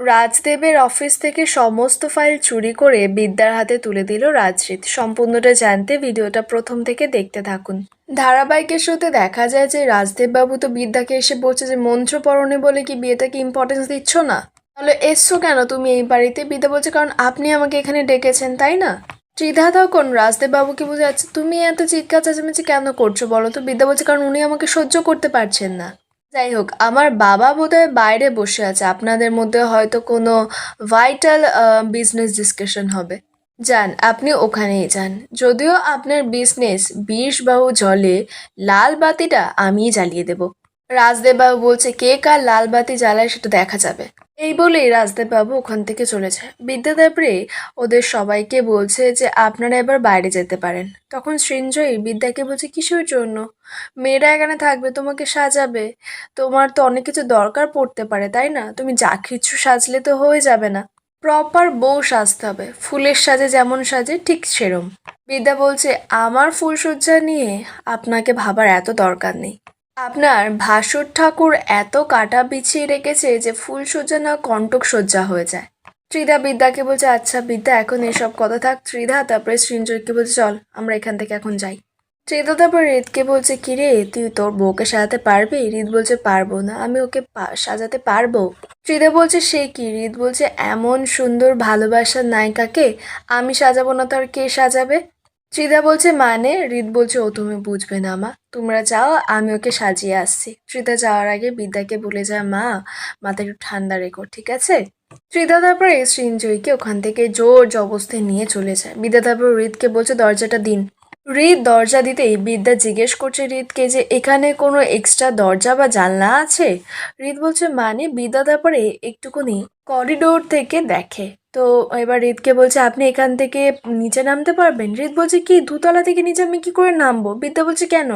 রাজদেবের office থেকে সমস্ত file চুরি করে বিদ্যার হাতে তুলে দিল রাজরিত সম্পূর্ণটা জানতে ভিডিওটা প্রথম থেকে দেখতে থাকুন। ধারাবাহিকের শুরুতে দেখা যায় যে রাজদেব বাবু তো বিদ্যাকে এসে বলছে যে মন্ত্র পড়নে বলে কি বিয়েটাকে ইম্পর্টেন্স দিচ্ছ না? তাহলে এসছো কেন তুমি এই বাড়িতে? বিদ্যা বলছে, কারণ আপনি আমাকে এখানে ডেকেছেন, তাই না? ত্রিধা, তখন রাজদেব বাবুকে বোঝা যাচ্ছে তুমি এত চিৎকার চেঁচামেচি কেন করছ বলো তো? বিদ্যা বলছে, কারণ উনি আমাকে সহ্য করতে পারছেন না। যাই হোক, আমার বাবা বোধহয় বাইরে বসে আছে। আপনাদের মধ্যে হয়তো কোনো ভাইটাল বিজনেস ডিসকাশন হবে। যান, আপনি ওখানেই যান। যদিও আপনার বিজনেস বিষ বাহু জলে, লাল বাতিটা আমিই জ্বালিয়ে দেব। রাজদেব বাবু বলছে, কে কার লাল বাতি জ্বালায় সেটা দেখা যাবে। এই বলেই রাজদেব বাবু ওখান থেকে চলে যায়। বিদ্যাদেবরে ওদের সবাইকে বলছে যে আপনারা এবার বাইরে যেতে পারেন। তখন সৃঞ্জয়ী বিদ্যাকে বলছে, কিসের জন্য? মেয়েরা এখানে থাকবে, তোমাকে সাজাবে। তোমার তো অনেক কিছু দরকার পড়তে পারে, তাই না? তুমি যা কিছু সাজলে তো হয়ে যাবে না। প্রপার বউ সাজতে হবে। ফুলের সাজে যেমন সাজে, ঠিক সেরম। বিদ্যা বলছে, আমার ফুলসজ্জা নিয়ে আপনাকে ভাবার এত দরকার নেই। আপনার ভাসুর ঠাকুর এত কাটা বিছিয়ে রেখেছে যে ফুল সজ্জা না কণ্টক সজ্জা হয়ে যায়। ত্রিধা বিদ্যাকে বলছে আচ্ছা বিদ্যা, এখন এসব কথা থাক। ত্রিধা, তারপরে সৃঞ্জয়কে বলছে, চল, আমরা এখান থেকে এখন যাই। ত্রিধা, তারপর রিতকে বলছে কিরে তুই তোর বউকে সাজাতে পারবি? রিত বলছে, পারব না, আমি ওকে সাজাতে পারব। ত্রিধা বলছে, সে কি? রিত বলছে, এমন সুন্দর ভালোবাসার নায়িকাকে আমি সাজাবো না, তো আর কে সাজাবে? ত্রিধা বলছে মানে? রিত বলছে, ও, তুমি বুঝবে না, মা। তোমরা যাও, আমি ওকে সাজিয়ে আসছি। ত্রিধা যাওয়ার আগে বিদ্যাকে বলে যায়, মা, মাথা একটু ঠান্ডা রেখো, ঠিক আছে? ত্রিধা তারপরে সৃঞ্জয়কে ওখান থেকে জোর জবস্থায় নিয়ে চলে যায়। বিদ্যা তারপর রিতকে বলছে, দরজাটা দিন। রিত দরজা দিতেই বিদ্যা জিজ্ঞেস করছে রিতকে যে, এখানে কোনো এক্সট্রা দরজা বা জানলা আছে? রিত বলছে মানে? বিদ্যা তারপরে একটুখানি করিডোর থেকে দেখে। তো এবার রিতকে বলছে, আপনি এখান থেকে নিচে নামতে পারবেন? রিত বলছে, কি, দুতলা থেকে নিচে আমি কি করে নামবো? বিদ্যা বলছে, কেন?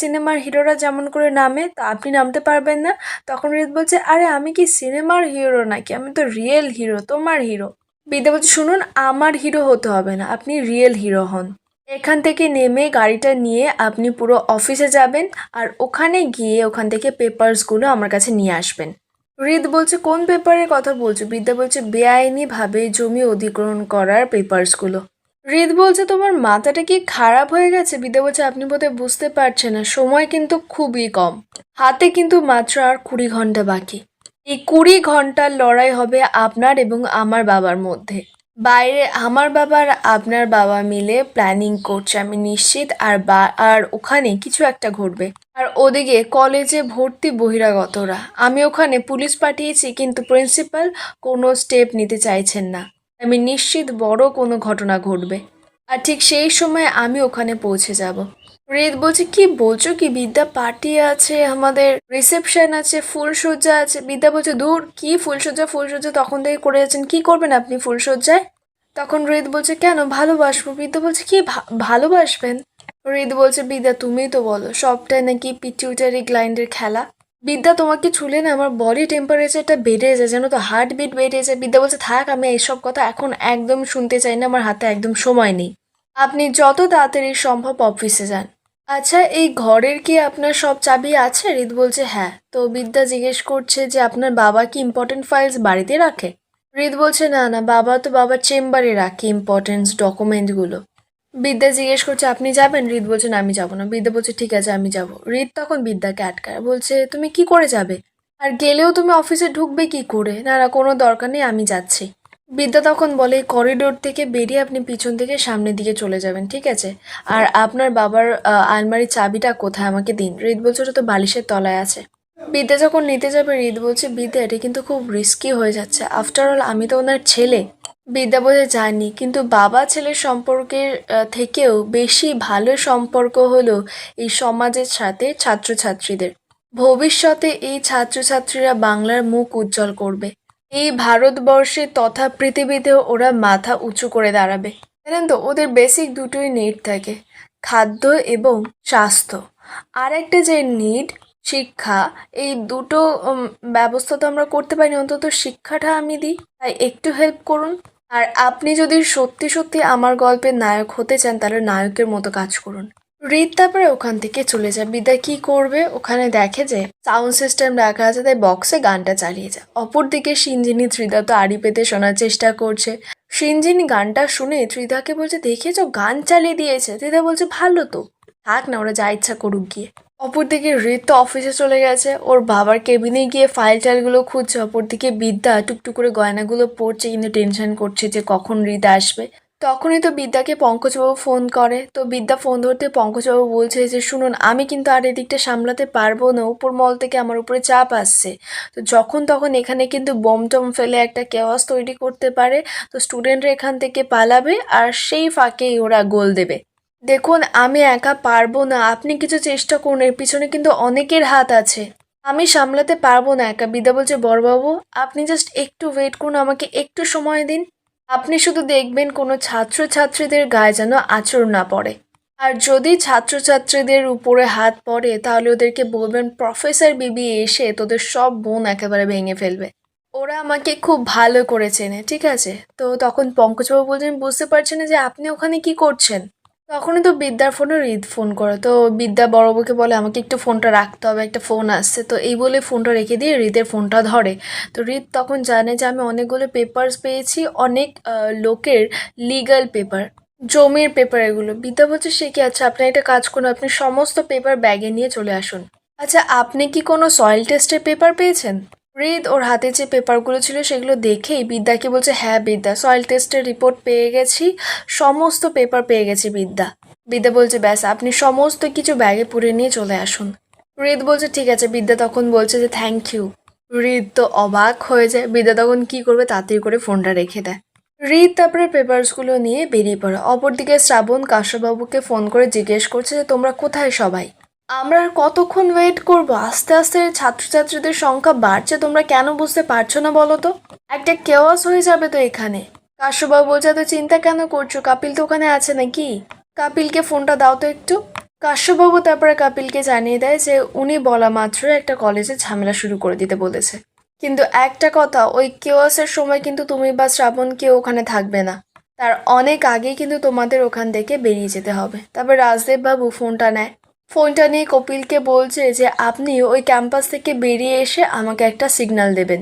সিনেমার হিরোরা যেমন করে নামে, তা আপনি নামতে পারবেন না। তখন রিত বলছে, আরে, আমি কি সিনেমার হিরো নাকি? আমি তো রিয়েল হিরো, তোমার হিরো। বিদ্যা বলছে, শুনুন, আমার হিরো হতে হবে না, আপনি রিয়েল হিরো হন। এখান থেকে নেমে গাড়িটা নিয়ে আপনি পুরো অফিসে যাবেন, আর ওখানে গিয়ে ওখান থেকে পেপারসগুলো আমার কাছে নিয়ে আসবেন। হৃদ বলছে, কোন পেপারের কথা বলছো? বিদ্যা বলছে বেআইনিভাবে জমি অধিগ্রহণ করার পেপারসগুলো। রিদ বলছে, তোমার মাথাটা কি খারাপ হয়ে গেছে? বিদ্যা বলছে, আপনি বোধহয় বুঝতে পারছেন না, সময় কিন্তু খুবই কম। হাতে কিন্তু মাত্র আর কুড়ি ঘণ্টা বাকি। এই কুড়ি ঘণ্টার লড়াই হবে আপনার এবং আমার বাবার মধ্যে। বাইরে আমার বাবার আপনার বাবা মিলে প্ল্যানিং করছে, আমি নিশ্চিত। আর বা, আর ওখানে কিছু একটা ঘটবে। আর ওদিকে কলেজে ভর্তি বহিরাগতরা। আমি ওখানে পুলিশ পাঠিয়েছি, কিন্তু প্রিন্সিপাল কোনো স্টেপ নিতে চাইছেন না। আমি নিশ্চিত বড় কোনো ঘটনা ঘটবে। আর ঠিক সেই সময় আমি ওখানে পৌঁছে যাব। রেদ বলছে, কি বলছো কি? বিদ্যা পার্টি আছে, আমাদের রিসেপশন আছে ফুলসজ্জা আছে। বিদ্যা বলছে, দূর, কি ফুলসজ্জা ফুলসজ্জা তখন থেকে করে যাচ্ছেন। কি করবেন আপনি ফুলসজ্জায় তখন রেদ বলছে, কেন? ভালোবাসবো। বিদ্যা বলছে, কি ভালোবাসবেন? রেদ বলছে, বিদ্যা তুমিই তো বলো, সবটাই নাকি পিটিউটারি গ্লাইন্ডের খেলা। বিদ্যা, তোমাকে ছুলে না আমার বডি টেম্পারেচারটা বেড়ে যায় যেন তো? হার্ট বিট বেড়ে যায়। বিদ্যা বলছে, থাক, আমি এইসব কথা এখন একদম শুনতে চাই না, আমার হাতে একদম সময় নেই। আপনি যত তাড়াতাড়ি সম্ভব অফিসে যান। আচ্ছা এই ঘরের কি আপনার সব চাবি আছে? রিত বলছে হ্যাঁ। তো বিদ্যা জিজ্ঞেস করছে যে, আপনার বাবা কি ইম্পর্টেন্ট ফাইলস বাড়িতে রাখে? রিত বলছে, না না, বাবা তো বাবার চেম্বারে রাখে ইম্পর্টেন্স ডকুমেন্টগুলো বিদ্যা জিজ্ঞেস করছে, আপনি যাবেন? রিত বলছে, না, আমি যাব না। বিদ্যা বলছে, ঠিক আছে, আমি যাব। রিত তখন বিদ্যাকে আটকায়, বলছে, তুমি কি করে যাবে? আর গেলেও তুমি অফিসে ঢুকবে কি করে? না না, কোনো দরকার নেই, আমি যাচ্ছি। বিদ্যা তখন বলে, করিডোর থেকে বেরিয়ে আপনি পিছন থেকে সামনের দিকে চলে যাবেন, ঠিক আছে? আর আপনার বাবার আলমারির চাবিটা কোথায়? আমাকে দিন। রিত বলছে, ওটা তো বালিশের তলায় আছে। বিদ্যা যখন নিতে যাবে রিত বলছে, বিদ্যা, এটা কিন্তু খুব রিস্কি হয়ে যাচ্ছে। আফটার অল আমি তো ওনার ছেলে। বিদ্যা বলে জানি কিন্তু বাবা ছেলের সম্পর্কের থেকেও বেশি ভালো সম্পর্ক হলো এই সমাজের সাথে ছাত্রছাত্রীদের। ভবিষ্যতে এই ছাত্রছাত্রীরা বাংলার মুখ উজ্জ্বল করবে। এই ভারতবর্ষে তথা পৃথিবীতেও ওরা মাথা উঁচু করে দাঁড়াবে। জানেন তো, ওদের বেসিক দুটোই নিড থাকে, খাদ্য এবং স্বাস্থ্য। আর একটা যে নিড শিক্ষা, এই দুটো ব্যবস্থা তো আমরা করতে পারি অন্তত শিক্ষাটা আমি দিই, তাই একটু হেল্প করুন। আর আপনি যদি সত্যি সত্যি আমার গল্পের নায়ক হতে চান, তাহলে নায়কের মতো কাজ করুন। রিত তারপরে ওখান থেকে চলে যায়। বিদ্যা কি করবে? ওখানে দেখে যে সাউন্ড সিস্টেম রাখা আছে, তাই বক্সে গানটা চালিয়ে যায়। অপরদিকে সিনজিনি ত্রিদা তো আড়ি পেতে শোনার চেষ্টা করছে। সিনজিনি গানটা শুনে ত্রিদাকে বলছে, দেখেছ, গান চালিয়ে দিয়েছে। ত্রিদা বলছে, ভালো তো। থাক না, ওরা যা ইচ্ছা করুক গিয়ে। অপরদিকে রিত তো অফিসে চলে গেছে। ওর বাবার কেবিনে গিয়ে ফাইল টাইলগুলো খুঁজছে। অপরদিকে বিদ্যা টুকটুক করে গয়নাগুলো পড়ছে কিন্তু টেনশন করছে যে কখন রিত আসবে। তখনই তো বিদ্যাকে পঙ্কজবাবু ফোন করে। তো বিদ্যা ফোন ধরতে পঙ্কজবাবু বলছে যে, শুনুন, আমি কিন্তু আর এদিকটা সামলাতে পারব না। উপর মল থেকে আমার উপরে চাপ আসছে। তো যখন তখন এখানে কিন্তু বোম টম ফেলে একটা কেওয়াস তৈরি করতে পারে। তো স্টুডেন্টরা এখান থেকে পালাবে আর সেই ফাঁকেই ওরা গোল দেবে। দেখুন, আমি একা পারব না। আপনি কিছু চেষ্টা করুন। এর পিছনে কিন্তু অনেকের হাত আছে। আমি সামলাতে পারব না একা। বিদ্যা বলছে, বড়বাবু, আপনি জাস্ট একটু ওয়েট করুন। আমাকে একটু সময় দিন। আপনি শুধু দেখবেন কোনো ছাত্রছাত্রীদের গায়ে যেন আচর না পড়ে। আর যদি ছাত্রছাত্রীদের উপরে হাত পড়ে, তাহলে ওদেরকে বলবেন, প্রফেসর বিবি এসে তোদের সব বোন একেবারে ভেঙে ফেলবে। ওরা আমাকে খুব ভালো করে চেনে, ঠিক আছে? তো তখন পঙ্কজবাবু বলছেন, বুঝতে পারছেন যে আপনি ওখানে কি করছেন? তখনই তো বিদ্যার ফোনে রিদ ফোন করে। তো বিদ্যা বড়বুকে বলে, আমাকে একটু ফোনটা রাখতে হবে, একটা ফোন আসছে। তো এই বলে ফোনটা রেখে দিয়ে রিদের ফোনটা ধরে। তো রিদ তখন জানে যে আমি অনেকগুলো পেপার্স পেয়েছি, অনেক লোকের লিগ্যাল পেপার জমির পেপার এগুলো। বিদ্যা বলছে, সে কি? আচ্ছা আপনি একটা কাজ করুন, আপনি সমস্ত পেপার ব্যাগে নিয়ে চলে আসুন। আচ্ছা আপনি কি কোনো সয়েল টেস্টের পেপার পেয়েছেন? রিদ ওর হাতে যে পেপারগুলো ছিল সেগুলো দেখেই বিদ্যাকে বলছে হ্যাঁ বিদ্যা সয়েল টেস্টের রিপোর্ট পেয়ে গেছি, সমস্ত পেপার পেয়ে গেছি বিদ্যা। বিদ্যা বলছে, ব্যাস, আপনি সমস্ত কিছু ব্যাগে পুরে নিয়ে চলে আসুন। রিদ বলছে, ঠিক আছে। বিদ্যা তখন বলছে যে থ্যাংক ইউ রিদ তো অবাক হয়ে যায়। বিদ্যা তখন কি করবে? তাড়াতাড়ি করে ফোনটা রেখে দেয়। রিদ তারপরে পেপারসগুলো নিয়ে বেরিয়ে পড়ে। অপরদিকে শ্রাবণ কাশ্যপবাবুকে ফোন করে জিজ্ঞেস করছে যে, তোমরা কোথায় সবাই? আমরা আর কতক্ষণ ওয়েট করব? আস্তে আস্তে ছাত্রছাত্রীদের সংখ্যা বাড়ছে, তোমরা কেন বুঝতে পারছ না বলো তো? একটা কেওয়াস হয়ে যাবে তো এখানে। কাশ্যবাবু বলছে তো চিন্তা কেন করছ? কাপিল তো ওখানে আছে নাকি? কাপিলকে ফোনটা দাও তো একটু। কাশ্যবাবু তারপরে কাপিলকে জানিয়ে দেয় যে, উনি বলা মাত্র একটা কলেজে ঝামেলা শুরু করে দিতে বলেছে। কিন্তু একটা কথা, ওই কেওয়াসের সময় কিন্তু তুমি বা শ্রাবণ কেউ ওখানে থাকবে না। তার অনেক আগেই কিন্তু তোমাদের ওখান থেকে বেরিয়ে যেতে হবে। তারপর রাজদেব বাবু ফোনটা নেয়। ফোনটা নিয়ে কপিলকে বলছে যে, আপনি ওই ক্যাম্পাস থেকে বেরিয়ে এসে আমাকে একটা সিগন্যাল দেবেন।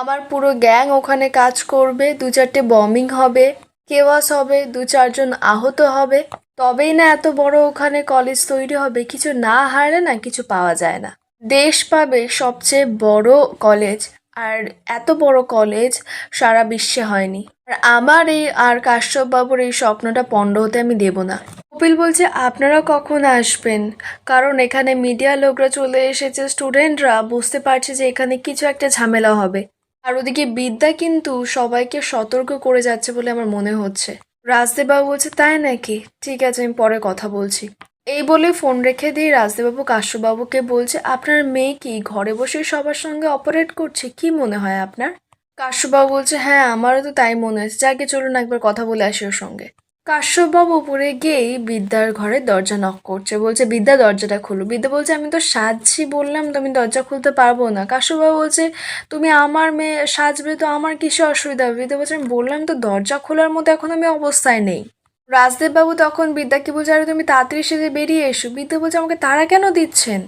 আমার পুরো গ্যাং ওখানে কাজ করবে, দু চারটে বম্বিং হবে, কেওয়াস হবে, দু চারজন আহত হবে। তবেই না এত বড় ওখানে কলেজ তৈরি হবে, কিছু না হারলে না কিছু পাওয়া যায় না। দেশ পাবে সবচেয়ে বড় কলেজ, আর এত বড় কলেজ সারা বিশ্বে হয়নি। আর আমার এই আর কাশ্যপ বাবুর এই স্বপ্নটা পণ্ড হতে আমি দেব না। কপিল বলছে আপনারা কখন আসবেন? কারণ এখানে মিডিয়া লোকরা চলে এসেছে, স্টুডেন্টরা বুঝতে পারছে যে এখানে কিছু একটা ঝামেলা হবে। আর ওদিকে বিদ্যা কিন্তু সবাইকে সতর্ক করে যাচ্ছে বলে আমার মনে হচ্ছে। রাজদেববাবু বলছে, তাই নাকি? ঠিক আছে, আমি পরে কথা বলছি। এই বলে ফোন রেখে দিয়ে রাজদেববাবু কাশ্যবাবুকে বলছে, আপনার মেয়ে কি ঘরে বসে সবার সঙ্গে অপারেট করছে? কি মনে হয় আপনার? কাশ্যপবাবু বলছে হ্যাঁ আমারও তো তাই মনে হচ্ছে যাকে চলুন একবার কথা বলে আসি ওর সঙ্গে। কাশ্যপবাবু উপরে গিয়েই বিদ্যার ঘরে দরজা নক করছে। বলছে, বিদ্যা, দরজাটা খুলো। বিদ্যা বলছে, আমি তো সাজছি, বললাম তো আমি দরজা খুলতে পারব না। কাশ্যপবাবু বলছে, তুমি আমার মেয়ে সাজবে তো আমার কিসে অসুবিধা হবে? বিদ্যা বলছে, আমি বললাম তো দরজা খোলার মতো এখন আমি অবস্থায় নেই। রাজদেববাবু তখন বিদ্যাকে বলছে, আরে তুমি তাড়াতাড়ি সেজে বেরিয়ে এসো। বিদ্যা বলছে, আমাকে তারা কেন দিচ্ছেন?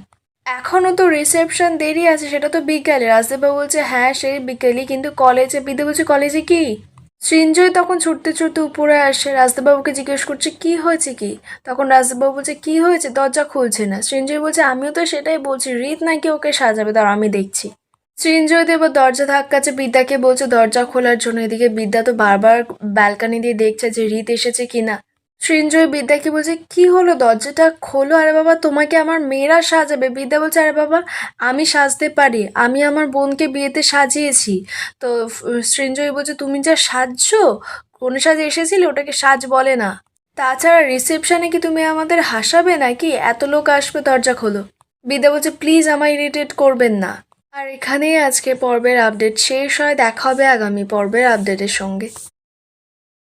এখনও তো রিসেপশন দেরি আছে, সেটা তো বিকেলে। রাজদেববাবু বলছে হ্যাঁ সেই বিকেলই, কিন্তু কলেজে বিদ্যা বলছে, কলেজে কি? সৃঞ্জয় তখন ছুটতে ছুটতে উপরে আসে। রাজদেববাবুকে জিজ্ঞেস করছে, কি হয়েছে কি? তখন রাজদেববাবু বলছে, কি হয়েছে? দরজা খুলছে না। সৃঞ্জয় বলছে, আমিও তো সেটাই বলছি, রীত নাকি ওকে সাজাবে? তার আমি দেখছি। সৃঞ্জয় দেব দরজা ধাক্কাচ্ছে, বিদ্যাকে বলছে, দরজা খোলার জন্য। এদিকে বিদ্যা তো বারবার ব্যালকানি দিয়ে দেখছে যে রীত এসেছে কিনা। সৃঞ্জয় বিদ্যাকে বলছে, কি হলো? দরজাটা খোলো। আরে বাবা, তোমাকে আমার মেয়েরা সাজাবে। বিদ্যা বলছে, আরে বাবা, আমি সাজতে পারি। আমি আমার বোনকে বিয়েতে সাজিয়েছি। তো সৃঞ্জয় বলছে, তুমি যা সাজছো, কোন সাজে এসেছিলে, ওটাকে সাজ বলে না। তাছাড়া রিসেপশনে কি তুমি আমাদের হাসাবে নাকি? এত লোক আসবে, দরজা খোলো। বিদ্যা বলছে প্লিজ আমায় ইরিটেট করবেন না। আর এখানেই আজকে পর্বের আপডেট শেষ হয়। দেখা হবে আগামী পর্বের আপডেটের সঙ্গে।